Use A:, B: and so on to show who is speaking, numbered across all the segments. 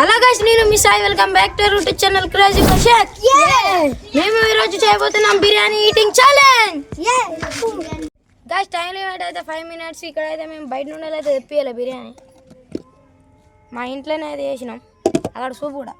A: Hello guys నేను మీ Sai. Welcome back to root channel crazy shake మేము ఈ రోజు చేయబోతున్నాం biryani eating challenge guys time limit అయితే ఫైవ్ మినిట్స్ ఇక్కడ అయితే మేము బయట నుండి అయితే తెప్పియాలి బిర్యానీ. మా ఇంట్లోనే అయితే చేసినాం. అక్కడ సూప్ కూడా.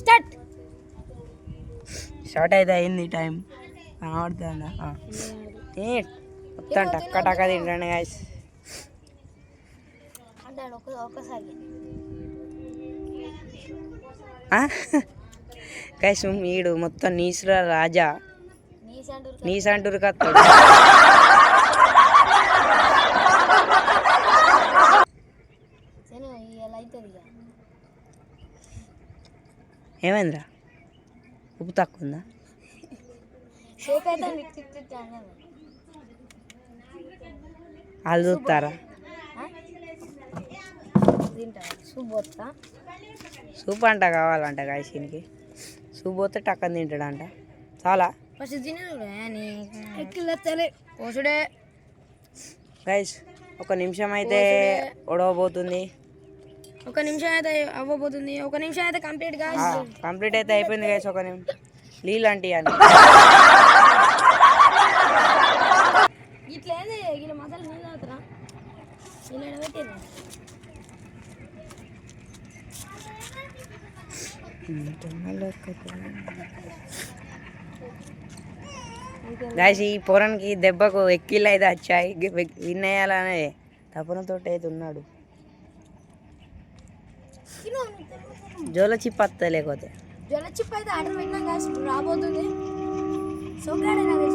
A: స్టార్ట్. స్టార్ట్
B: అయితే అయింది టైం. కనబడుతుందా మొత్తం టక్క టక్క తింటాను గాయస్ గాయస్ వీడు మొత్తం నీసుల రాజా. నీసంటూరు కత్తాడు
A: సరే ఇలా అవుతుంది ఇక
B: ఏమైందిరా? ఉప్పు తక్కువ ఉందా వాళ్ళు చూస్తారా?
A: సూప్
B: అంట కావాలంట గాయస్ దీనికి సూప్ పోతే టక్కని తింటాడంట. చాలా? గైస్ ఒక నిమిషం అయితే ఉడవబోతుంది
A: ఒక నిమిషం అయితే అవ్వబోతుంది. ఒక నిమిషం అయితే కంప్లీట్గా
B: కంప్లీట్ అయితే అయిపోయింది గైస్ ఒక నిమిషం. అంటే అని
A: ఇలా మసాలా నీళ్ళు అవుతారా ఇలా పెట్టేది
B: గాయస్ ఈ పొరానికి దెబ్బకు ఎక్కిళ్ళు అయితే వచ్చాయి. విన్ అయ్యాలనే తపనతో అయితే ఉన్నాడు. జోల చిప్పత్త లేకపోతే
A: జ్వల చిప్ అయితే ఆర్డర్ పెట్టినాం కాదు ఇప్పుడు రాబోతుంది సోకాడే నాకు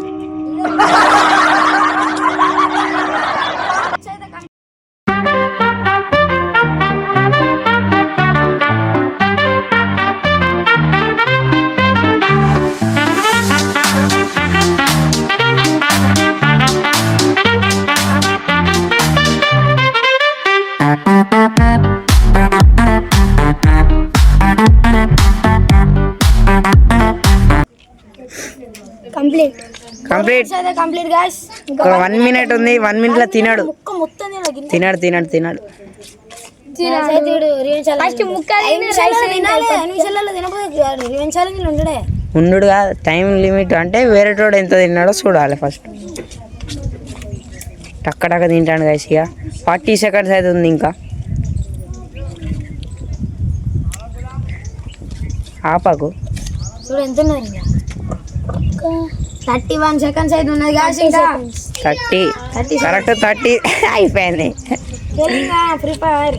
A: కంప్లీట్.
B: కంప్లీట్
A: అయితే కంప్లీట్ గాయస్
B: ఒక వన్ మినిట్ ఉంది వన్ మినిట్లో తినాడు.
A: ముక్క మొత్తం తినగిన
B: తినాడు తినాడు తినాడు.
A: ఫస్ట్ ముక్క తినాలి నిమిషాలలో తినకపోతే నిమిషాలు ఉండడే.
B: ఉండు టైం లిమిట్ అంటే వేరే తోడు ఎంత తిన్నాడో చూడాలి ఫస్ట్ టక్క టక్క తింటాడు గైస్ ఇక. ఫార్టీ సెకండ్స్ అయితే ఉంది ఇంకా. ఆపకు.
A: చూడు ఎంత థర్టీ వన్ సెకండ్స్ అయితే ఉన్నది
B: థర్టీ
A: థర్టీ.
B: Correct thirty. అయిపోయింది.
A: Free fire.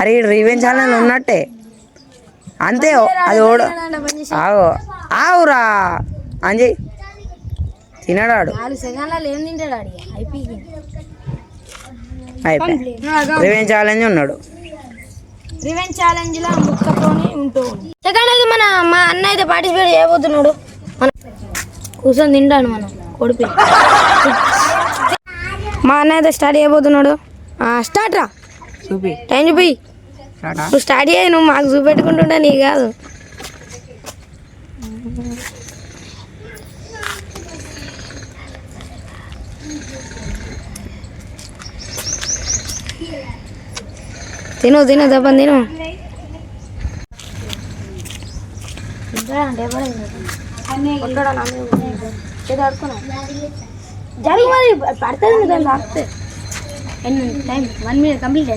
B: అరే రివెంజ్ ఛానల్ ఉన్నట్టే. అంతే అది ఓడ ఆగు. ఆవురా. అంజయ్. తినడాడు.
A: నాలుగు సెకండ్లలో ఏం తింటాడు ఆడి అయిపోయింది.
B: అయిపోయి రివెంజ్ ఛాలెంజ్ ఉన్నాడు.
A: రివెంజ్ ఛాలెంజ్లో ముక్కతోనే ఉంటూ సెకండ్ అయితే మన మా అన్న అయితే పార్టిసిపేట్ చేయబోతున్నాడు. మన కూర్చొని తింటాను మనం. కొడిపి మా అన్న అయితే స్టార్ట్ చేయబోతున్నాడు. స్టార్ట్ రా.
B: చూపి.
A: టైం చూపి. నువ్వు స్టార్ట్ చేయి నువ్వు మాకు చూపెట్టుకుంటుంటా నీకు కాదు. తిను తిను దప్పని తిను. జరుగు మరి పడుతుంది దాన్ని తాకితే ఎన్ని టైం? వన్ మినిట్ కంప్లీట్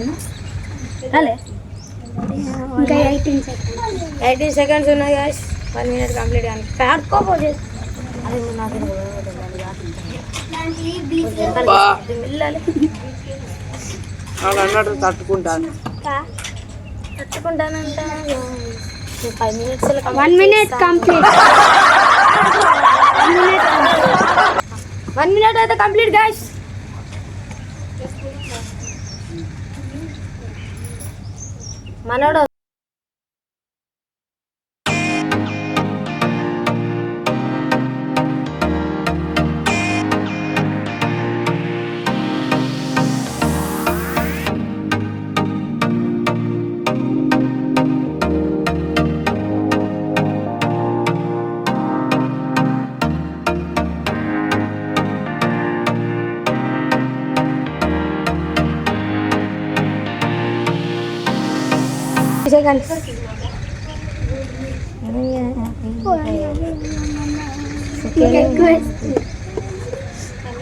A: రాలే. ఇంకా ఎయిటీన్ సెకండ్స్. ఎయిటీన్ సెకండ్స్ ఉన్నాయి గాయస్ వన్ మినిట్ కంప్లీట్ కానీ పాడుకోపోతే అదే నాకు వెళ్ళాలి
B: వాళ్ళు అన్నట్టు తట్టుకుంటాను.
A: అక్క five minutes
C: one minute complete one minute అయితే
A: కంప్లీట్ గాయస్ మనోడు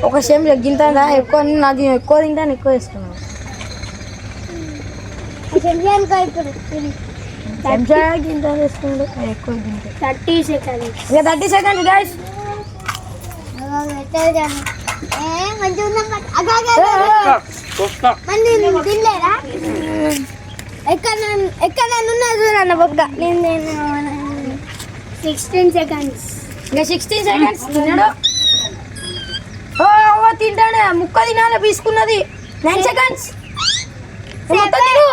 A: ఒక సేమ్ గింత ఎక్కువ నాది ఎక్కువ తింటాను ఎక్కువ వేసుకున్నాను
C: థర్టీ సెకండ్స్
A: ఇంకా థర్టీ సెకండ్స్ గైస్
C: తినలేరా ఎక్కడ ఎక్కడ ఉన్నది చూడన్న బొక్క నేను నేను సిక్స్టీన్ సెకండ్స్
A: ఇంకా సిక్స్టీన్ సెకండ్స్ తిన్నాడు ఓ ఓ తింటాడు. ముక్క తినాలి పీసుకున్నది. నైన్ సెకండ్స్ మొత్తం తిను.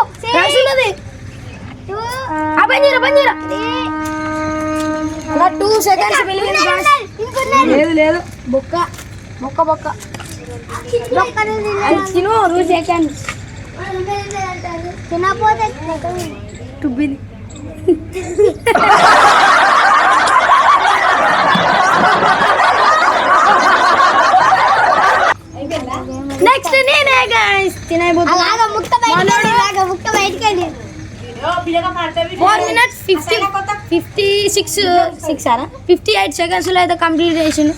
A: టూ. సెకండ్స్ లేదు లేదు. బొక్క. బొక్క బొక్క. తిను టూ సెకండ్స్
C: తినపోతే
A: నెక్స్ట్ నేనే గైస్ తినైపోతున్నా
C: అలాగా ముక్క బయటకెళ్ళి అలాగా ముక్క బయటకెళ్ళి
A: four minutes fifty fifty six six అరా ఫిఫ్టీ ఎయిట్ సెకండ్స్లో అయితే కంప్లీట్ చేసిండు.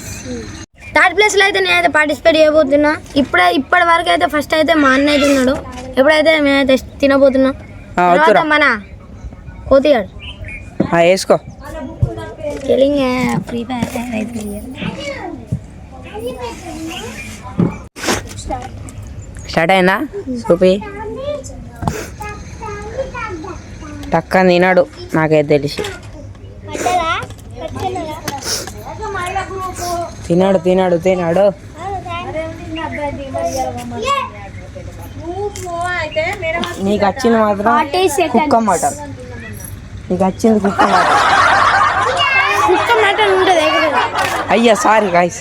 A: థర్డ్ ప్లేస్లో అయితే నేనైతే పార్టిసిపేట్ చేయబోతున్నా. ఇప్పుడే ఇప్పటి వరకు అయితే ఫస్ట్ అయితే మా అన్న అయితే ఉన్నాడు ఎప్పుడైతే మేమైతే తినబోతున్నాం?
B: ఆ,
A: తర్వాత. మన కోతిగాడు.
B: ఆ, వేసుకో.
A: కెలింగ్ ఫ్రీ ఫైర్ అయితే
B: స్టార్ట్ అయిందా? చూపి టక్కని తినాడు నాకైతే తెలిసి. తినాడు తినాడు తినాడు. నీకు వచ్చింది మాత్రం కుక్క మటన్. నీకు వచ్చింది కుక్క మటన్.
A: కుక్క మటన్ ఉంటుంది
B: అయ్యా సారీ గాయస్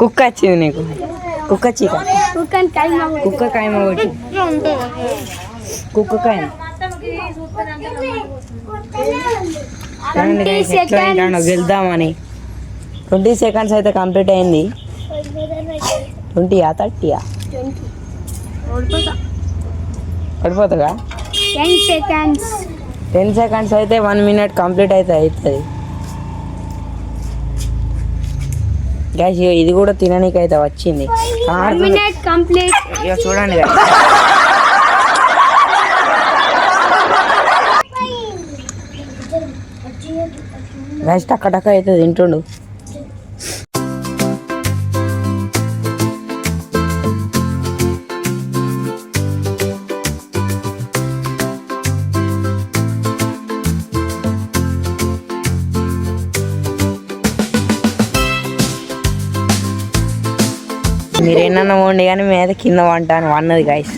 B: కుక్క వచ్చింది నీకు. కుక్క చికెన్ కుక్క కాయమ ఒకటి కుక్క కాయమ వెళ్దామని. ట్వంటీ సెకండ్స్ అయితే కంప్లీట్ అయింది. ట్వంటీయా థర్టీయా పడిపోతుందా
C: టెన్ సెకండ్స్
B: టెన్ సెకండ్స్ అయితే వన్ మినిట్ కంప్లీట్ అయితే అవుతుంది గ్యాస్ ఇది కూడా తిననీకి అయితే వచ్చింది.
C: మినిట్ కంప్లీట్
B: ఇక చూడండి. గైస్ టక్క టక్క అయితే తింటుండు. మీరు ఏమన్నా వండి కానీ మీద కింద వంట అని అన్నది గాయస్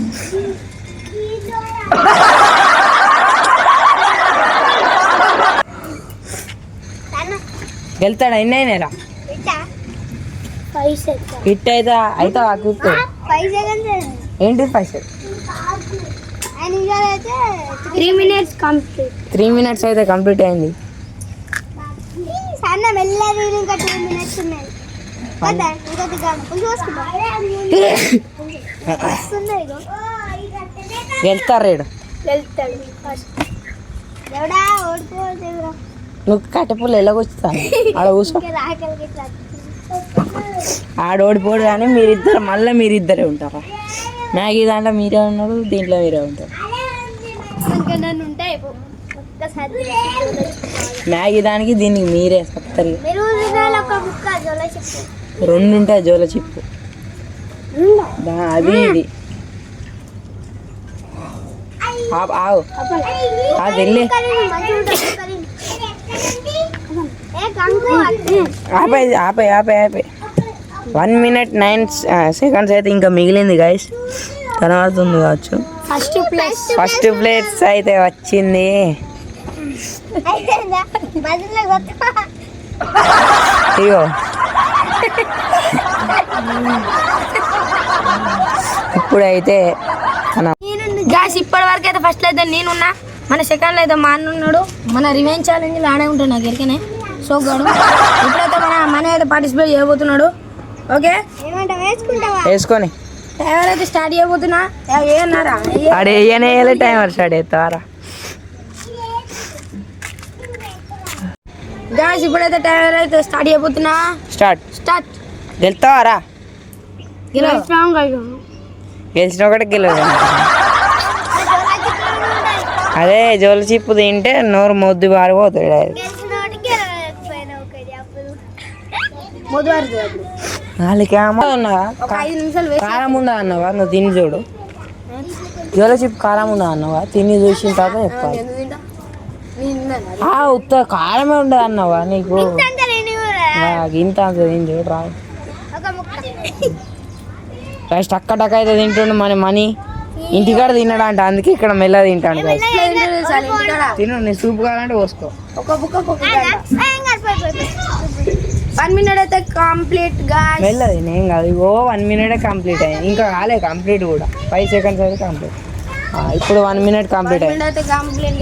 B: వెళ్తాడా? ఎన్ని అయినారా
C: ఫైవ్
B: హిట్ అయితే అయితే ఆ
C: ఫైవ్ సెకండ్స్
B: ఏంటి
C: అయితే three minutes complete
B: three minutes అయితే కంప్లీట్ అయింది.
C: సన్న ఇంకా టూ మినిట్స్ ఉన్నాయి.
B: వెళ్తారు రేడు నువ్వు కట్టెపుల్లు ఎలాగొచ్చుతాను ఆడ కూర్చో. ఆడ ఓడిపోడు కానీ మీరిద్దరు మళ్ళీ మీరిద్దరే ఉంటారా? మ్యాగీ దాంట్లో మీరే ఉన్నారు దీంట్లో మీరే ఉంటారు. మ్యాగీ దానికి దీనికి మీరే సత్తరు
C: ముక్క జోల చెప్పు.
B: రెండు? ఉంటాయి జోల చిప్పు దా- అది ఇది ఆవు అది వెళ్ళి. ఆపే ఆపే ఆపే ఆపే. వన్ మినిట్ నైన్ సెకండ్స్ అయితే ఇంకా మిగిలింది గైస్ కనబడుతుంది కావచ్చు.
A: ఫస్ట్ ప్లేస్
B: ఫస్ట్ ప్లేట్స్ అయితే వచ్చింది. ఇగో. ఇప్పుడైతే
A: గాయస్ ఇప్పటి వరకు అయితే ఫస్ట్ అయితే నేనున్నా. మన సెకండ్ అయితే మా అన్న ఉన్నాడు. మన రివెంజ్ ఛాలెంజ్ ఆడే ఉంటాడు నాకు ఎరికనే సోగాడు ఇప్పుడైతే మన మన అయితే పార్టిసిపేట్ చేయబోతున్నాడు. ఓకే?
B: వేసుకొని.
A: ఎవరైతే స్టార్ట్ చేయబోతున్నా. ఏ అన్నారా? ఏ-
B: ఆడ వేయనే వేయలే టైం స్టార్ట్ అవుతారా
A: గాయస్ ఇప్పుడైతే టైం అయితే స్టార్ట్ చేయబోతున్నా.
B: స్టార్ట్
A: స్టార్ట్
B: గెలుతావారా గెలిచిన ఒకటి గెలవదు అదే జోలు చిప్పు తింటే నోరు మొద్దు
A: నిమిషాలు వేసి
B: కారం ఉందా అన్నవా? నువ్వు తిని చూడు. జోల చిప్పు కారం ఉందా అన్నవా? తిని చూసిన తర్వాత చెప్పాలి. ఉత్త కారమే ఉండదు అన్నవా నీకు? ఇంత అంత తిని చూడు రా
C: ఒక ముక్క.
B: ఫస్ట్ అక్క టక్క అయితే తింటుండు మన మనీ. ఇంటికాడ తినడంట అందుకే ఇక్కడ మెల్ల తింటాను? తిను నీ సూప్ కావాలంటే పోసుకో.
A: ఒక బుక్ ఒక
C: ఏం కాదు పోయి, పోయి, పోయి.
A: వన్ మినిట్ అయితే కంప్లీట్గా
B: మెల్లది నేను కాదు. ఇగో వన్ మినిట్ కంప్లీట్ అయింది ఇంకా కాలే కంప్లీట్ కూడా. ఫైవ్ సెకండ్స్ అయితే కంప్లీట్ ఇప్పుడు వన్ మినిట్ కంప్లీట్ అయింది
A: కంప్లీట్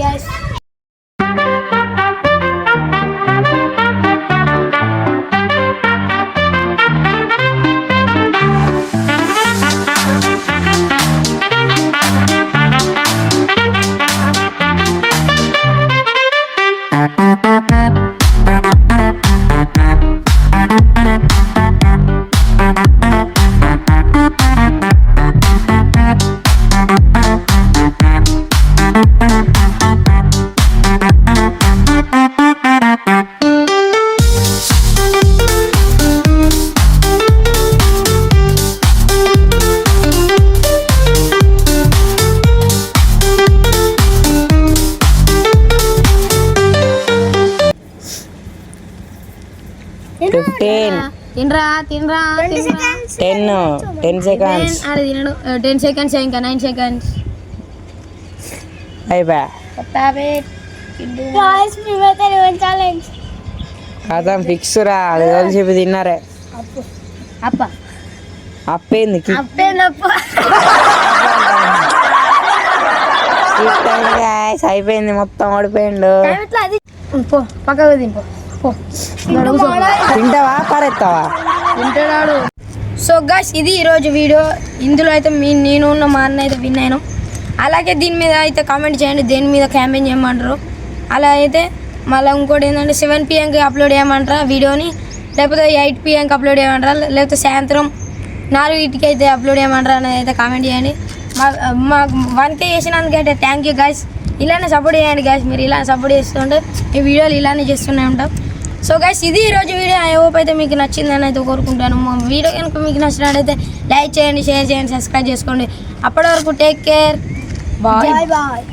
B: ఫిఫ్టీన్
A: తినరా తినరా
B: టెన్ టెన్ సెకండ్స్
A: తినడు. టెన్ సెకండ్స్ ఇంకా నైన్ సెకండ్స్
B: అయిపోయా కథం ఫిక్స్ రా అది చెప్పి తిన్నారే.
A: అప్ప.
B: అప్పేంది అయిపోయింది మొత్తం ఓడిపోయిండు.
A: పక్కకు దింపో పో నడుము సో.
B: తింటావా? పరెత్తావా
A: తింటున్నాడు సో గస్ ఇది ఈరోజు వీడియో. ఇందులో అయితే మీ నేను ఉన్న మా అన్న అయితే విన్ అయినాం. అలాగే దీని మీద అయితే కామెంట్ చేయండి. దేని మీద క్యాంపెయిన్ చేయమంటారు. అలా అయితే మళ్ళీ ఇంకోటి ఏంటంటే సెవెన్ పిఎంకి అప్లోడ్ చేయమంటారా వీడియోని? లేకపోతే ఎయిట్ పిఎంకి అప్లోడ్ చేయమంటారా? లేకపోతే సాయంత్రం నాలుగింటికి అయితే అప్లోడ్ చేయమంటారా అనేది అయితే కామెంట్ చేయండి. మా మా వన్ కే చేసినందుకైతే థ్యాంక్ యూ గైస్ ఇలానే సపోర్ట్ చేయండి గైస్ మీరు ఇలా సపోర్ట్ చేస్తుంటే ఈ వీడియోలు ఇలానే చేస్తూనే ఉంటాం. సో గైస్ ఇది ఈరోజు వీడియో. ఐ హోప్ అయితే మీకు నచ్చిందని అయితే కోరుకుంటాను. మా వీడియో కనుక మీకు నచ్చినట్టయితే లైక్ చేయండి షేర్ చేయండి సబ్స్క్రైబ్ చేసుకోండి. అప్పటి వరకు టేక్ కేర్ బాయ్
C: బాయ్